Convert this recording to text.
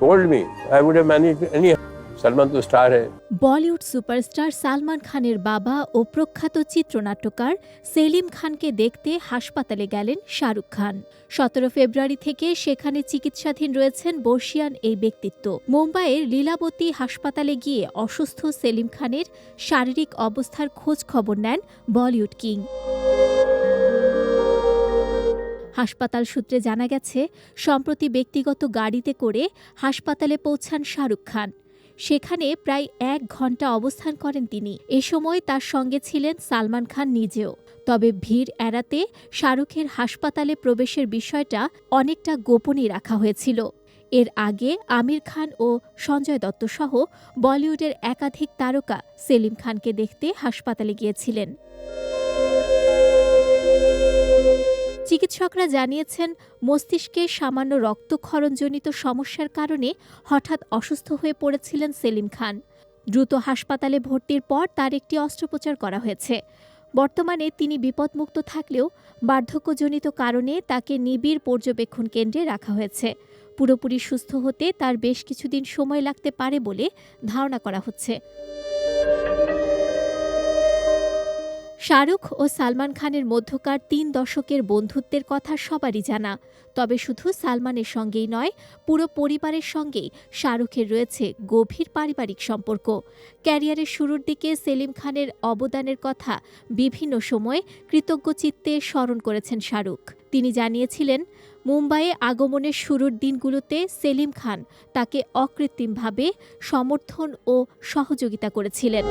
told me, I would have managed any. Hai. Bollywood superstar Salman খানের বাবা ও প্রখ্যাত চিত্রনাট্যকার সেলিম খানকে দেখতে হাসপাতালে গেলেন শাহরুখ খান সতেরো ফেব্রুয়ারি থেকে সেখানে চিকিৎসাধীন রয়েছেন বর্ষিয়ান এই ব্যক্তিত্ব মুম্বাইয়ের লীলাবতী হাসপাতালে গিয়ে অসুস্থ সেলিম খানের শারীরিক অবস্থার খোঁজ খবর নেন বলিউড কিং হাসপাতাল সূত্রে জানা গেছে, সম্প্রতি ব্যক্তিগত গাড়িতে করে হাসপাতালে পৌঁছান শাহরুখ খান। সেখানে প্রায় এক ঘণ্টা অবস্থান করেন তিনি। এ সময় তার সঙ্গে ছিলেন সালমান খান নিজেও। তবে ভিড় এড়াতে শাহরুখের হাসপাতালে প্রবেশের বিষয়টা অনেকটা গোপনই রাখা হয়েছিল। এর আগে আমির খান ও সঞ্জয় দত্ত সহ বলিউডের একাধিক তারকা সেলিম খানকে দেখতে হাসপাতালে গিয়েছিলেন। চিকিৎসকরা জানিয়েছেন, মস্তিষ্কে সামান্য রক্তক্ষরণজনিত সমস্যার কারণে হঠাৎ অসুস্থ হয়ে পড়েছিলেন সেলিম খান। দ্রুত হাসপাতালে ভর্তির পর তার একটি অস্ত্রোপচার করা হয়েছে। বর্তমানে তিনি বিপদমুক্ত থাকলেও বার্ধক্যজনিত কারণে তাকে নিবিড় পর্যবেক্ষণ কেন্দ্রে রাখা হয়েছে। পুরোপুরি সুস্থ হতে তার বেশ কিছুদিন সময় লাগতে পারে বলে ধারণা করা হচ্ছে। শাহরুখ ও সালমান খানের মধ্যকার তিন দশকের বন্ধুত্বের কথা সবারই জানা। তবে শুধু সালমানের সঙ্গেই নয়, পুরো পরিবারের সঙ্গেই শাহরুখের রয়েছে গভীর পারিবারিক সম্পর্ক। ক্যারিয়ারের শুরুর দিকে সেলিম খানের অবদানের কথা বিভিন্ন সময়ে কৃতজ্ঞ চিত্তে স্মরণ করেছেন শাহরুখ। তিনি জানিয়েছিলেন মুম্বাইয়ে আগমনের শুরুর দিনগুলোতে সেলিম খান তাকে অকৃত্রিমভাবে সমর্থন ও সহযোগিতা করেছিলেন।